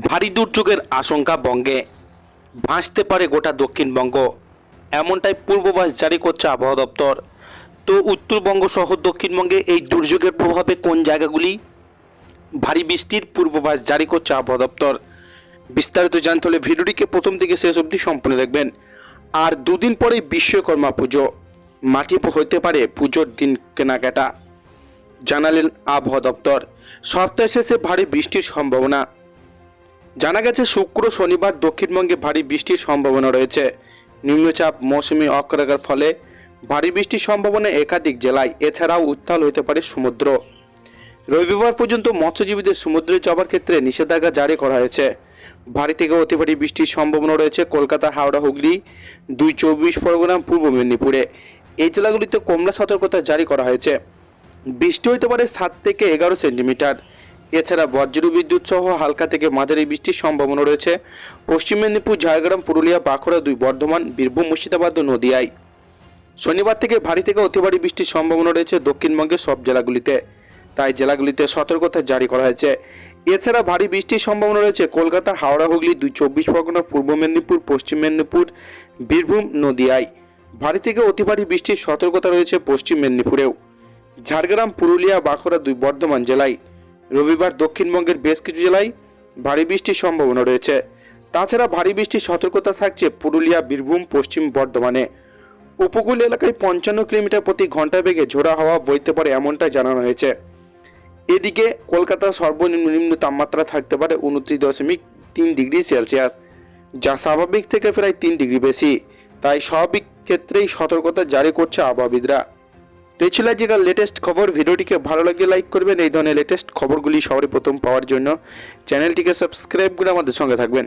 ভারী দুর্যোগের আশঙ্কা বঙ্গে ভাসতে পারে গোটা দক্ষিণবঙ্গ। এমনটাই পূর্বাভাস জারি করছে আবহাওয়া দপ্তর। তো উত্তরবঙ্গ সহ দক্ষিণবঙ্গে এই দুর্যোগের প্রভাবে কোন জায়গাগুলি? ভারী বৃষ্টির পূর্বাভাস জারি করছে আবহাওয়া দপ্তর। বিস্তারিত জানতে হলে ভিডিওটিকে প্রথম থেকে শেষ অবধি সম্পূর্ণ দেখবেন। আর দুদিন পরে বিশ্বকর্মা পুজো। মাটি হতে পারে পুজোর দিন কেনাকাটা। জানালেন আবহাওয়া দপ্তর। সপ্তাহ শেষে ভারী বৃষ্টির সম্ভাবনা। জানা গেছে, শুক্র শনিবার দক্ষিণবঙ্গে ভারী বৃষ্টির সম্ভাবনা রয়েছে। নিম্নচাপ মৌসুমি অক্ষরেখার ফলে ভারী বৃষ্টির সম্ভাবনা একাধিক জেলায়, এছাড়াও উত্তাল হতে পারে সমুদ্র। রবিবার পর্যন্ত মৎস্যজীবীদের সমুদ্রে যাওয়ার ক্ষেত্রে নিষেধাজ্ঞা জারি করা হয়েছে। ভারী থেকে অতি ভারী বৃষ্টির সম্ভাবনা রয়েছে কলকাতা, হাওড়া, হুগলি, দুই চব্বিশ পরগনা, পূর্ব মেদিনীপুরে। এই জেলাগুলিতে কমলা সতর্কতা জারি করা হয়েছে। বৃষ্টি হতে পারে সাত থেকে এগারো সেন্টিমিটার। এছাড়া বজ্র বিদ্যুৎ সহ হালকা থেকে মাঝারি বৃষ্টির সম্ভাবনা রয়েছে। পশ্চিম মেদিনীপুর, ঝাড়গ্রাম, পুরুলিয়া, বাঁকুড়া, দুই বর্ধমান, বীরভূম, মুর্শিদাবাদ ও নদিয়ায়। শনিবার থেকে ভারী থেকে অতি ভারী বৃষ্টির সম্ভাবনা রয়েছে দক্ষিণবঙ্গের সব জেলাগুলিতে। তাই জেলাগুলিতে সতর্কতা জারি করা হয়েছে। এছাড়া ভারী বৃষ্টির সম্ভাবনা রয়েছে কলকাতা, হাওড়া, হুগলি, দুই চব্বিশ পরগনা, পূর্ব মেদিনীপুর, পশ্চিম মেদিনীপুর, বীরভূম, নদিয়ায়। ভারী থেকে অতি ভারী বৃষ্টির সতর্কতা রয়েছে পশ্চিম মেদিনীপুরেও। ঝাড়গ্রাম, পুরুলিয়া, বাঁকুড়া, দুই বর্ধমান জেলায়। রবিবার দক্ষিণবঙ্গের বেশ কিছু জেলায় ভারী বৃষ্টির সম্ভাবনা রয়েছে। তাছাড়া ভারী বৃষ্টির সতর্কতা থাকছে পুরুলিয়া, বীরভূম, পশ্চিম বর্ধমানে। উপকূল এলাকায় পঞ্চান্ন কিলোমিটার প্রতি ঘণ্টা বেগে ঝোড়া হাওয়া বইতে পারে এমনটাই জানানো হয়েছে। এদিকে কলকাতার সর্বনিম্ন তাপমাত্রা থাকতে পারে উনত্রিশ দশমিক তিন ডিগ্রি সেলসিয়াস, যা স্বাভাবিক থেকে প্রায় তিন ডিগ্রি বেশি। তাই স্বাভাবিক ক্ষেত্রেই সতর্কতা জারি করছে আবহাওয়াবিদরা। তো এই ছিল আজকের লেটেস্ট খবর। ভিডিওটিকে ভালো লাগলে লাইক করবেন। এই ধরনের লেটেস্ট খবরগুলি সবারই প্রথম পাওয়ার জন্য। চ্যানেলটিকে সাবস্ক্রাইব করে আমাদের সঙ্গে থাকবেন।